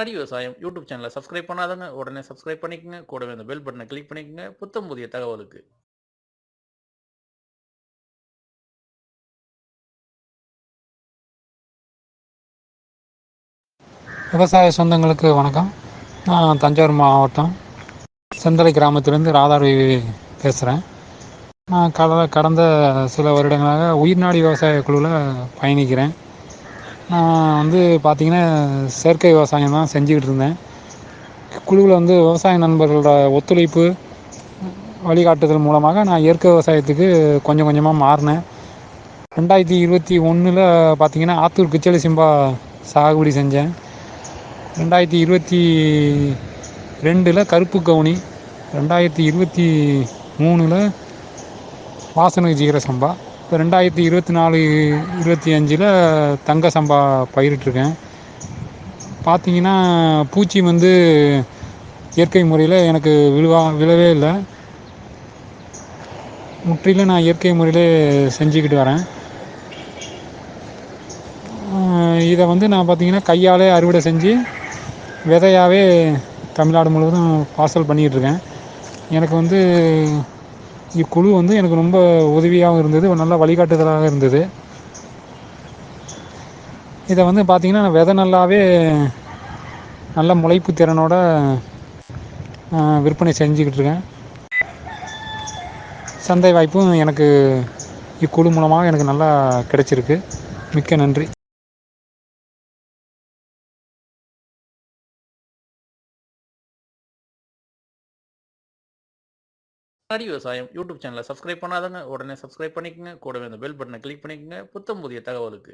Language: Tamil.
அடி விவசாயம் யூடியூப் சேனலை சப்ஸ்கிரைப் பண்ணாதவங்க உடனே சப்ஸ்கிரைப் பண்ணிக்கங்க. கூடவே அந்த பெல் பட்டனை கிளிக் பண்ணிக்கங்க. புத்தம் புதிய தகவலுக்கு. விவசாய சொந்தங்களுக்கு வணக்கம். நான் தஞ்சாவூர் மாவட்டம் செந்தலை கிராமத்திலேருந்து ராதாரவி பேசுகிறேன் நான் கட கடந்த சில வருடங்களாக உயிர்நாடி விவசாய குழுவில் பயணிக்கிறேன். நான் வந்து பார்த்திங்கன்னா செயற்கை விவசாயம் தான் செஞ்சுக்கிட்டு இருந்தேன். குழுவில் வந்து விவசாய நண்பர்களோட ஒத்துழைப்பு வழிகாட்டுதல் மூலமாக நான் இயற்கை விவசாயத்துக்கு கொஞ்சம் கொஞ்சமாக மாறினேன். ரெண்டாயிரத்தி இருபத்தி ஒன்றில் பார்த்தீங்கன்னா ஆத்தூர் கிச்சலி சிம்பா சாகுபடி செஞ்சேன். ரெண்டாயிரத்தி இருபத்தி ரெண்டில் கருப்பு கவுனி ரெண்டாயிரத்தி இருபத்தி மூணில் வாசனை ஜீர சம்பா இப்போ ரெண்டாயிரத்தி இருபத்தி நாலு இருபத்தி அஞ்சில் தங்க சம்பா பயிரிட்டிருக்கேன். பார்த்தீங்கன்னா பூச்சி வந்து இயற்கை முறையில் எனக்கு விழுவா விழவே இல்லை. முற்றிலும் நான் இயற்கை முறையிலே செஞ்சுக்கிட்டு வரேன். இதை வந்து நான் பார்த்தீங்கன்னா கையாலே அறுவடை செஞ்சு விதையாகவே தமிழ்நாடு முழுவதும் பார்சல் பண்ணிகிட்ருக்கேன் இருக்கேன் எனக்கு வந்து இக்குழு வந்து எனக்கு ரொம்ப உதவியாகவும் இருந்தது ஒரு நல்ல வழிகாட்டுதலாக இருந்தது. இதை வந்து பார்த்தீங்கன்னா நான் விதை நல்லாவே நல்ல முளைப்பு திறனோட விற்பனை செஞ்சுக்கிட்டு இருக்கேன். சந்தை வாய்ப்பும் எனக்கு இக்குழு மூலமாக எனக்கு நல்லா கிடைச்சிருக்கு. மிக்க நன்றி. அடி விவசாயம் யூடியூப் சேனலை சப்ஸ்கிரைப் பண்ணாதவங்க உடனே சப்ஸ்கிரைப் பண்ணிக்கங்க. கூடவே அந்த பெல் பட்டனை கிளிக் பண்ணிக்கங்க. புத்தம் புதிய தகவலுக்கு.